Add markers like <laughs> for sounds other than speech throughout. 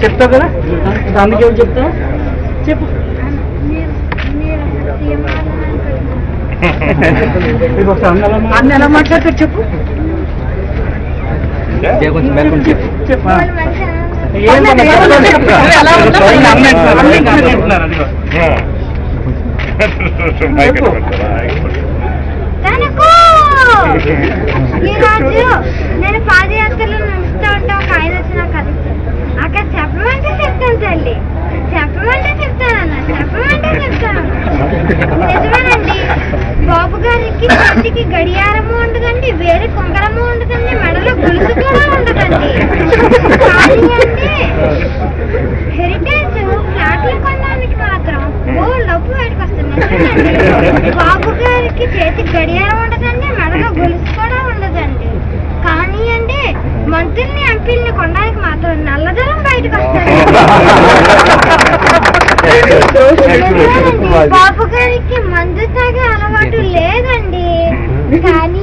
చెప్తావు కదా దానికి ఏం చెప్తా చెప్పు మీకు ఒకసారి అన్న ఎలా మాట్లాడతారు చెప్పు చెప్పు. చెప్పు. తనకు! ఈరోజు నేను పాదయాత్రలో నడుస్తూ ఉంటే ఒక ఆయన వచ్చి నాకు అది అక్కడ చెప్పమంటే చెప్తాను తల్లి చెప్పమంటే చెప్తానన్న చెప్పమంటే చెప్తాను నిజమేనండి. బాబు గారికి చేతికి గడియారము ఉండదండి వేరే కొంగరము ఉండదండి మెడలో గొలుసు కూడా ఉండదండి. అంటే హెరిటేజ్ ఫ్లాట్లు కొనడానికి మాత్రం ఓ డబ్బు బయటకు వస్తుంది నిజమేనండి. బాబు గారికి చేతికి గడియారం ఉండదండి మెడలో గొలుసు కూడా ఉండదండి. కానీ అంటే మంత్రుల్ని ఎంపీల్ని కొనడానికి మాత్రం నల్లధనం బయటకు వస్తుంది <laughs> బాబు గారికి మందు తాగే అలవాటు లేదండి. కానీ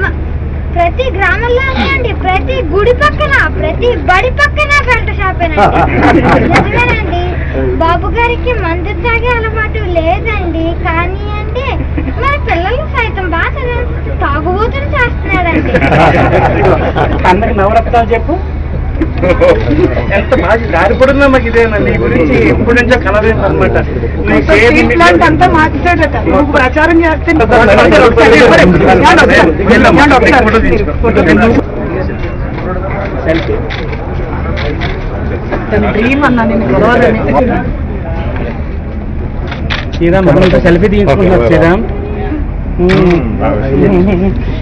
మ- ప్రతి గ్రామంలో అండి ప్రతి గుడి పక్కన ప్రతి బడి పక్కన బెల్ట్ షాపేనండి. నిజమేనండి. బాబు గారికి మందు తాగే అలవాటు అన్నకి నవరత్నాలు చెప్పు. ఎంత బాగా దారి పడున్నా మాకు ఇదేనండి ఈ గురించి ఎప్పటి నుంచో అనమాట నువ్వు ప్రచారం చేస్తే డ్రీమ్ అన్నా నేను గొడవలని శ్రీరామ్ మనతో సెల్ఫీ తీసుకుంటున్నారు శ్రీరామ్. <laughs>